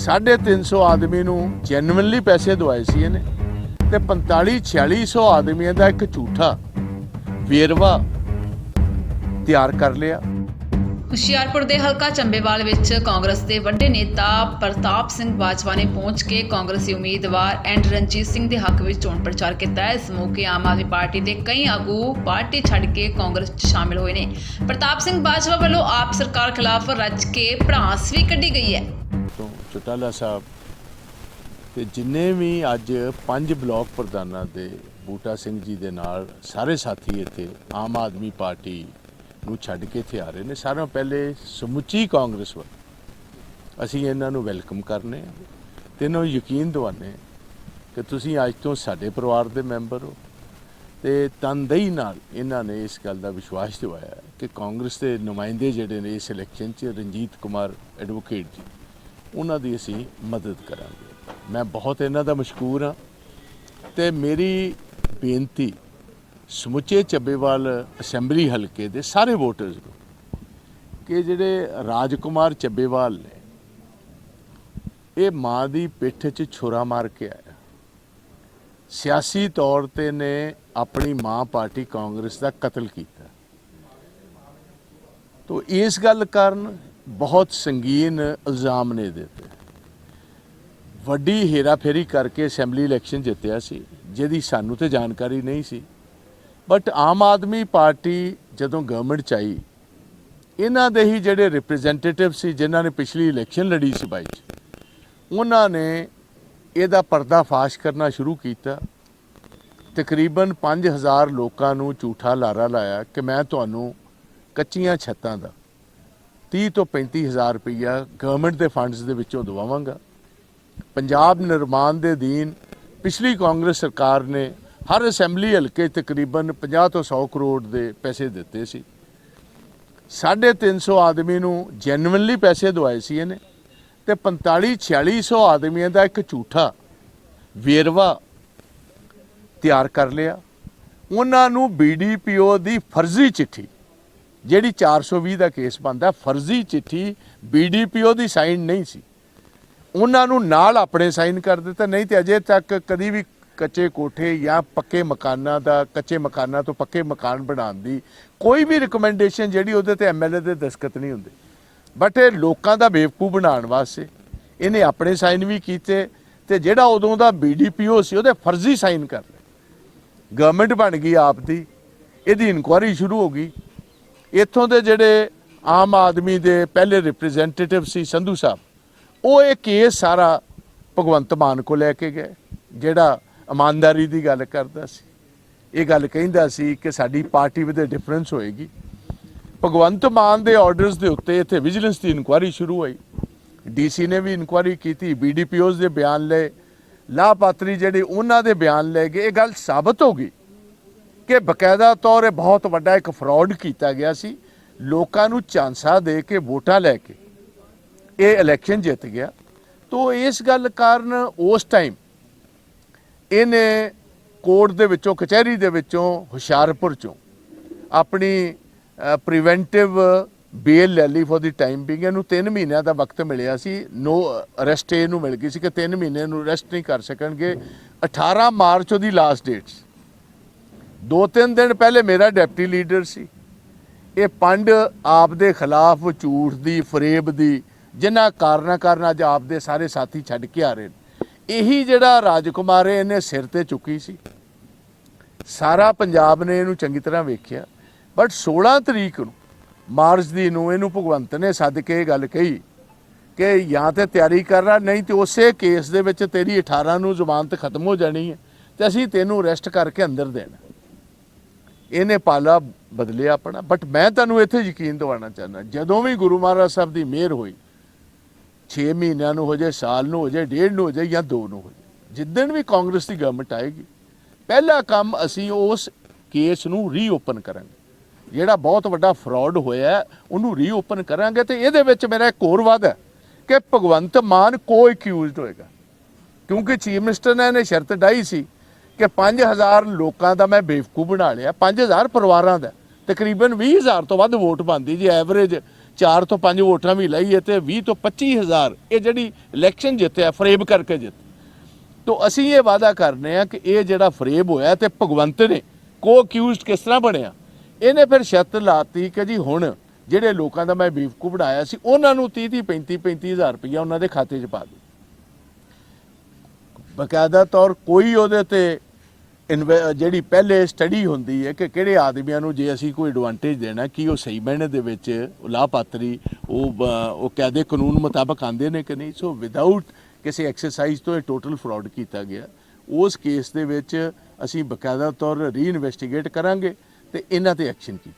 350 ਆਦਮੀ ਨੂੰ ਜੈਨੂਇਨਲੀ ਪੈਸੇ ਦਵਾਏ ਸੀ ਇਹਨੇ ਤੇ 45 4600 ਆਦਮੀਆਂ ਦਾ ਇੱਕ ਝੂਠਾ ਵੇਰਵਾ ਤਿਆਰ ਕਰ ਲਿਆ। ਹੁਸ਼ਿਆਰਪੁਰ ਦੇ ਹਲਕਾ ਚੰਬੇਵਾਲ ਵਿੱਚ ਕਾਂਗਰਸ ਦੇ ਵੱਡੇ ਨੇਤਾ ਪ੍ਰਤਾਪ ਸਿੰਘ ਬਾਜਵਾ ਨੇ ਪਹੁੰਚ ਕੇ ਕਾਂਗਰਸੀ ਉਮੀਦਵਾਰ ਐਂਡ ਰਣਜੀਤ ਸਿੰਘ ਦੇ ਹੱਕ ਵਿੱਚ ਚੋਣ ਪ੍ਰਚਾਰ ਕੀਤਾ। ਹੈ ਇਸ ਮੌਕੇ ਆਮ ਆਦਮੀ ਪਾਰਟੀ ਦੇ ਕਈ ਆਗੂ ਪਾਰਟੀ ਛੱਡ ਕੇ ਕਾਂਗਰਸ 'ਚ ਸ਼ਾਮਿਲ ਹੋਏ ਨੇ। ਪ੍ਰਤਾਪ ਸਿੰਘ ਬਾਜਵਾ ਵੱਲੋਂ ਆਪ ਸਰਕਾਰ ਖਿਲਾਫ ਰੱਜ ਕੇ ਭੜਾਸ ਵੀ ਕੱਢੀ ਗਈ ਹੈ। ਚੁਟਾਲਾ ਸਾਹਿਬ, ਤੇ ਜਿੰਨੇ ਵੀ ਅੱਜ ਪੰਜ ਬਲਾਕ ਪ੍ਰਧਾਨਾਂ ਦੇ ਬੂਟਾ ਸਿੰਘ ਜੀ ਦੇ ਨਾਲ ਸਾਰੇ ਸਾਥੀ ਇੱਥੇ ਆਮ ਆਦਮੀ ਪਾਰਟੀ ਨੂੰ ਛੱਡ ਕੇ ਇੱਥੇ ਆ ਰਹੇ ਨੇ, ਸਾਰਿਆਂ ਪਹਿਲੇ ਸਮੁੱਚੀ ਕਾਂਗਰਸ ਵੱਲ ਅਸੀਂ ਇਹਨਾਂ ਨੂੰ ਵੈਲਕਮ ਕਰਨੇ ਆ ਤੇ ਇਹਨਾਂ ਨੂੰ ਯਕੀਨ ਦਿਵਾਨੇ ਕਿ ਤੁਸੀਂ ਅੱਜ ਤੋਂ ਸਾਡੇ ਪਰਿਵਾਰ ਦੇ ਮੈਂਬਰ ਹੋ ਤੇ ਤਨਦੇਹੀ ਨਾਲ ਇਹਨਾਂ ਨੇ ਇਸ ਗੱਲ ਦਾ ਵਿਸ਼ਵਾਸ ਦਿਵਾਇਆ ਕਿ ਕਾਂਗਰਸ ਦੇ ਨੁਮਾਇੰਦੇ ਜਿਹੜੇ ਨੇ ਇਸ ਇਲੈਕਸ਼ਨ 'ਚ ਰਣਜੀਤ ਕੁਮਾਰ ਐਡਵੋਕੇਟ ਜੀ ਉਹਨਾਂ ਦੀ ਅਸੀਂ ਮਦਦ ਕਰਾਂਗੇ। ਮੈਂ ਬਹੁਤ ਇਹਨਾਂ ਦਾ ਮਸ਼ਕੂਰ ਹਾਂ ਤੇ ਮੇਰੀ ਬੇਨਤੀ ਸਮੁੱਚੇ ਚੱਬੇਵਾਲ ਅਸੈਂਬਲੀ ਹਲਕੇ ਦੇ ਸਾਰੇ ਵੋਟਰਸ ਨੂੰ ਕਿ ਜਿਹੜੇ ਰਾਜਕੁਮਾਰ ਚੱਬੇਵਾਲ ਨੇ, ਇਹ ਮਾਂ ਦੀ ਪਿੱਠ 'ਚ ਛੁਰਾ ਮਾਰ ਕੇ ਆਇਆ। ਸਿਆਸੀ ਤੌਰ ਤੇ ਨੇ ਆਪਣੀ ਮਾਂ ਪਾਰਟੀ ਕਾਂਗਰਸ ਦਾ ਕਤਲ ਕੀਤਾ। ਤੋ ਇਸ ਗੱਲ ਕਾਰਨ ਬਹੁਤ ਸੰਗੀਨ ਇਲਜ਼ਾਮ ਨੇ ਦਿੱਤੇ ਵੱਡੀ ਹੇਰਾਫੇਰੀ ਕਰਕੇ ਅਸੈਂਬਲੀ ਇਲੈਕਸ਼ਨ ਜਿੱਤਿਆ ਸੀ, ਜਿਹਦੀ ਸਾਨੂੰ ਤੇ ਜਾਣਕਾਰੀ ਨਹੀਂ ਸੀ। ਬਟ ਆਮ ਆਦਮੀ ਪਾਰਟੀ ਜਦੋਂ ਗਵਰਨਮੈਂਟ ਚ ਆਈ, ਇਹਨਾਂ ਦੇ ਹੀ ਜਿਹੜੇ ਰਿਪਰੈਜ਼ੈਂਟੇਟਿਵ ਸੀ, ਜਿਨ੍ਹਾਂ ਨੇ ਪਿਛਲੀ ਇਲੈਕਸ਼ਨ ਲੜੀ ਸੀ ਬਾਈ ਚ, ਉਹਨਾਂ ਨੇ ਇਹਦਾ ਪਰਦਾਫਾਸ਼ ਕਰਨਾ ਸ਼ੁਰੂ ਕੀਤਾ। ਤਕਰੀਬਨ 5000 ਲੋਕਾਂ ਨੂੰ ਝੂਠਾ ਲਾਰਾ ਲਾਇਆ ਕਿ ਮੈਂ ਤੁਹਾਨੂੰ ਕੱਚੀਆਂ ਛੱਤਾਂ ਦਾ 30 ਤੋਂ 35000 ਰੁਪਈਆ ਗਵਰਨਮੈਂਟ ਦੇ ਫੰਡਸ ਦੇ ਵਿੱਚੋਂ ਦਵਾਵਾਂਗਾ। ਪੰਜਾਬ ਨਿਰਮਾਣ ਦੇ ਦੀਨ ਪਿਛਲੀ ਕਾਂਗਰਸ ਸਰਕਾਰ ਨੇ ਹਰ ਅਸੈਂਬਲੀ ਹਲਕੇ ਤਕਰੀਬਨ 50 ਤੋਂ 100 ਕਰੋੜ ਦੇ ਪੈਸੇ ਦਿੱਤੇ ਸੀ। 350 ਆਦਮੀ ਨੂੰ ਜੈਨੂਇਨਲੀ ਪੈਸੇ ਦਵਾਏ ਸੀ ਇਹਨੇ ਤੇ 45 4600 ਆਦਮੀਆਂ ਦਾ ਇੱਕ ਝੂਠਾ ਵੇਰਵਾ ਤਿਆਰ ਕਰ ਲਿਆ। ਉਹਨਾਂ ਨੂੰ ਬੀਡੀਪੀਓ ਦੀ ਫਰਜ਼ੀ ਚਿੱਠੀ ਜਿਹੜੀ 420 ਦਾ ਕੇਸ ਬੰਦਾ ਫਰਜ਼ੀ ਚਿੱਠੀ ਬੀਡੀਪੀਓ ਦੀ ਸਾਈਨ ਨਹੀਂ ਸੀ। ਉਹਨਾਂ ਨੂੰ ਨਾਲ ਆਪਣੇ ਸਾਈਨ ਕਰ ਦਿੱਤਾ, ਨਹੀਂ ਤੇ ਅਜੇ ਤੱਕ ਕਦੀ ਵੀ ਕੱਚੇ ਕੋਠੇ ਜਾਂ ਪੱਕੇ ਮਕਾਨਾਂ ਦਾ, ਕੱਚੇ ਮਕਾਨਾਂ ਤੋਂ ਪੱਕੇ ਮਕਾਨ ਬਣਾਉਣ ਦੀ ਕੋਈ ਵੀ ਰეკਮੈਂਡੇਸ਼ਨ ਜਿਹੜੀ ਉਹਦੇ ਤੇ ਐਮਐਲਏ ਦੇ ਦਸਖਤ ਨਹੀਂ ਹੁੰਦੇ। ਬਟ ਇਹ ਲੋਕਾਂ ਦਾ ਬੇਵਕੂਫ ਬਣਾਉਣ ਵਾਸਤੇ ਇਹਨੇ ਆਪਣੇ ਸਾਈਨ ਵੀ ਕੀਤੇ ਤੇ ਜਿਹੜਾ ਉਦੋਂ ਦਾ ਬੀਡੀਪੀਓ ਸੀ, ਉਹਦੇ ਫਰਜ਼ੀ ਸਾਈਨ ਕਰ ਲਏ। ਗਵਰਨਮੈਂਟ ਬਣ ਗਈ ਆਪ ਦੀ, ਇਹਦੀ ਇਨਕੁਆਰੀ ਸ਼ੁਰੂ ਹੋ ਗਈ। ਇੱਥੋਂ ਦੇ ਜਿਹੜੇ ਆਮ ਆਦਮੀ ਦੇ ਪਹਿਲੇ ਰਿਪਰੈਜ਼ੈਂਟੇਟਿਵ ਸੀ ਸੰਧੂ ਸਾਹਿਬ, ਉਹ ਇਹ ਕੇਸ ਸਾਰਾ ਭਗਵੰਤ ਮਾਨ ਕੋ ਲੈ ਕੇ ਗਏ, ਜਿਹੜਾ ਇਮਾਨਦਾਰੀ ਦੀ ਗੱਲ ਕਰਦਾ ਸੀ। ਇਹ ਗੱਲ ਕਹਿੰਦਾ ਸੀ ਕਿ ਸਾਡੀ ਪਾਰਟੀ ਵਿੱਚ ਡਿਫਰੈਂਸ ਹੋਏਗੀ। ਭਗਵੰਤ ਮਾਨ ਦੇ ਆਰਡਰਸ ਦੇ ਉੱਤੇ ਇੱਥੇ ਵਿਜੀਲੈਂਸ ਦੀ ਇਨਕੁਆਇਰੀ ਸ਼ੁਰੂ ਹੋਈ। ਡੀਸੀ ਨੇ ਵੀ ਇਨਕੁਆਇਰੀ ਕੀਤੀ ਬੀਡੀਪੀਓਜ਼ ਦੇ ਬਿਆਨ ਲਏ। ਲਾਪਾਤਰੀ ਜਿਹੜੇ ਉਹਨਾਂ ਦੇ ਬਿਆਨ ਲੈ ਗਏ, ਇਹ ਗੱਲ ਸਾਬਤ ਹੋ ਗਈ। ਕਿ ਬਕਾਇਦਾ ਤੌਰ ਇਹ ਬਹੁਤ ਵੱਡਾ ਇੱਕ ਫਰਾਡ ਕੀਤਾ ਗਿਆ ਸੀ। ਲੋਕਾਂ ਨੂੰ ਚਾਂਸਾ ਦੇ ਕੇ ਵੋਟਾਂ ਲੈ ਕੇ ਇਹ ਇਲੈਕਸ਼ਨ ਜਿੱਤ ਗਿਆ। ਤੋਂ ਇਸ ਗੱਲ ਕਾਰਨ ਉਸ ਟਾਈਮ ਇਹਨੇ ਕੋਰਟ ਦੇ ਵਿੱਚੋਂ, ਕਚਹਿਰੀ ਦੇ ਵਿੱਚੋਂ ਹੁਸ਼ਿਆਰਪੁਰ ਚੋਂ ਆਪਣੀ ਪ੍ਰੀਵੈਂਟਿਵ ਬੇਲ ਲੈ ਲਈ ਫॉर ਦੀ ਟਾਈਮ ਬਿੰਗ ਇਹਨੂੰ 3 ਮਹੀਨਿਆਂ ਦਾ ਵਕਤ ਮਿਲਿਆ ਸੀ। ਨੋ ਅਰੈਸਟ ਇਹਨੂੰ ਮਿਲ ਗਈ ਸੀ ਕਿ 3 ਮਹੀਨੇ ਨੂੰ ਅਰੈਸਟ ਨਹੀਂ ਕਰ ਸਕਣਗੇ। 18 ਮਾਰਚ ਉਹਦੀ ਲਾਸਟ ਡੇਟ ਸੀ ਦੋ ਤਿੰਨ ਦਿਨ ਪਹਿਲੇ ਮੇਰਾ ਡਿਪਟੀ ਲੀਡਰ ਸੀ। ਇਹ ਪੰਡ ਆਪ ਦੇ ਖਿਲਾਫ ਝੂਠ ਦੀ, ਫਰੇਬ ਦੀ ਜਿਨ੍ਹਾਂ ਕਾਰਨਾਂ ਕਾਰਨ ਅੱਜ ਆਪ ਦੇ ਸਾਰੇ ਸਾਥੀ ਛੱਡ ਕੇ ਆ ਰਹੇ ਨੇ। ਇਹੀ ਜਿਹੜਾ ਰਾਜਕੁਮਾਰ ਇਹਨੇ ਸਿਰ ਤੇ ਚੁੱਕੀ ਸੀ। ਸਾਰਾ ਪੰਜਾਬ ਨੇ ਇਹਨੂੰ ਚੰਗੀ ਤਰ੍ਹਾਂ ਵੇਖਿਆ। ਬਟ 16 ਤਰੀਕ ਨੂੰ, ਮਾਰਚ ਦੀ ਨੂੰ ਇਹਨੂੰ ਭਗਵੰਤ ਨੇ ਸੱਦ ਕੇ ਇਹ ਗੱਲ ਕਹੀ ਕਿ ਜਾਂ ਤੇ ਤਿਆਰੀ ਕਰਨਾ ਨਹੀਂ ਤੇ ਉਸੇ ਕੇਸ ਦੇ ਵਿੱਚ ਤੇਰੀ 18 ਨੂੰ ਜ਼ਮਾਨਤ ਖਤਮ ਹੋ ਜਾਣੀ ਹੈ ਤੇ ਅਸੀਂ ਤੈਨੂੰ ਅਰੈਸਟ ਕਰਕੇ ਅੰਦਰ ਦੇਣਾ। ਇਹਨੇ ਪਾਲਾ ਬਦਲਿਆ ਆਪਣਾ। ਬਟ ਮੈਂ ਤੁਹਾਨੂੰ ਇੱਥੇ ਯਕੀਨ ਦਿਵਾਉਣਾ ਚਾਹੁੰਦਾ, ਜਦੋਂ ਵੀ ਗੁਰੂ ਮਹਾਰਾਜ ਸਾਹਿਬ ਦੀ ਮਿਹਰ ਹੋਈ 6 ਮਹੀਨਿਆਂ ਨੂੰ ਹੋ ਜਾਏ, ਸਾਲ ਨੂੰ ਹੋ ਜਾਏ, ਡੇਢ ਨੂੰ ਹੋ ਜਾਏ ਜਾਂ 2 ਨੂੰ ਹੋ ਜਾਏ ਜਿੱਦਣ ਵੀ ਕਾਂਗਰਸ ਦੀ ਗਵਰਨਮੈਂਟ ਆਏਗੀ, ਪਹਿਲਾ ਕੰਮ ਅਸੀਂ ਉਸ ਕੇਸ ਨੂੰ ਰੀਓਪਨ ਕਰਾਂਗੇ। ਜਿਹੜਾ ਬਹੁਤ ਵੱਡਾ ਫਰਾਡ ਹੋਇਆ, ਉਹਨੂੰ ਰੀਓਪਨ ਕਰਾਂਗੇ ਤੇ ਇਹਦੇ ਵਿੱਚ ਮੇਰਾ ਇੱਕ ਹੋਰ ਵਾਅਦਾ ਕਿ ਭਗਵੰਤ ਮਾਨ ਕੋ ਅਕਿਊਜ਼ਡ ਹੋਏਗਾ। ਕਿਉਂਕਿ ਚੀਫ ਮਿਨਿਸਟਰ ਨੇ ਇਹਨੇ ਸ਼ਰਤ ਡਾਈ ਸੀ ਕਿ 5000 ਲੋਕਾਂ ਦਾ ਮੈਂ ਬੇਵਕੂਫ ਬਣਾ ਲਿਆ 5000 ਪਰਿਵਾਰਾਂ ਦਾ। ਤਕਰੀਬਨ 20000 ਤੋਂ ਵੱਧ ਵੋਟ ਪਾਉਂਦੀ ਜੀ, ਐਵਰੇਜ 4 ਤੋਂ 5 ਵੋਟਾਂ ਵੀ ਲਈਏ ਤੇ 20 ਤੋਂ 25000 ਇਹ ਜਿਹੜੀ ਇਲੈਕਸ਼ਨ ਜਿੱਤਿਆ, ਫਰੇਬ ਕਰਕੇ ਜਿੱਤ। ਤੋਂ ਅਸੀਂ ਇਹ ਵਾਅਦਾ ਕਰਨੇ ਆ ਕਿ ਇਹ ਜਿਹੜਾ ਫਰੇਬ ਹੋਇਆ ਤੇ ਭਗਵੰਤ ਨੇ ਕੋ ਅਕਿਊਜ਼ਡ ਕਿਸ ਤਰ੍ਹਾਂ ਬਣਿਆ? ਇਹਨੇ ਫਿਰ ਸ਼ਰਤ ਲਾਤੀ ਕਿ ਜੀ ਹੁਣ ਜਿਹੜੇ ਲੋਕਾਂ ਦਾ ਮੈਂ ਬੇਵਕੂ ਬਣਾਇਆ ਸੀ, ਉਹਨਾਂ ਨੂੰ 30 30 35 35000 ਰੁਪਇਆ ਉਹਨਾਂ ਦੇ ਖਾਤੇ 'ਚ ਪਾ ਦਿਓ। ਬਕਾਇਦਾ ਤੌਰ ਕੋਈ ਉਹਦੇ ਤੇ ਜਿਹੜੀ ਪਹਿਲੇ ਸਟੱਡੀ ਹੁੰਦੀ ਹੈ ਕਿ ਕਿਹੜੇ ਆਦਮੀਆਂ ਨੂੰ ਜੇ ਅਸੀਂ ਕੋਈ ਐਡਵਾਂਟੇਜ ਦੇਣਾ, ਕਿ ਉਹ ਸਹੀ ਮਾਇਨੇ ਦੇ ਵਿੱਚ ਲਾਭਪਾਤਰੀ, ਉਹ ਬ- ਉਹ ਕਾਇਦੇ ਕਾਨੂੰਨ ਮੁਤਾਬਕ ਆਂਦੇ ਨੇ ਕਿ ਨਹੀਂ? ਸੋ ਵਿਦਆਊਟ ਕਿਸੇ ਐਕਸਰਸਾਈਜ਼ ਤੋਂ ਇਹ ਟੋਟਲ ਫਰਾਡ ਕੀਤਾ ਗਿਆ। ਉਸ ਕੇਸ ਦੇ ਵਿੱਚ ਅਸੀਂ ਬਕਾਇਦਾ ਤੌਰ ਰੀਇਨਵੈਸਟੀਗੇਟ ਕਰਾਂਗੇ ਤੇ ਇਹਨਾਂ ਤੇ ਐਕਸ਼ਨ ਕੀਤਾ।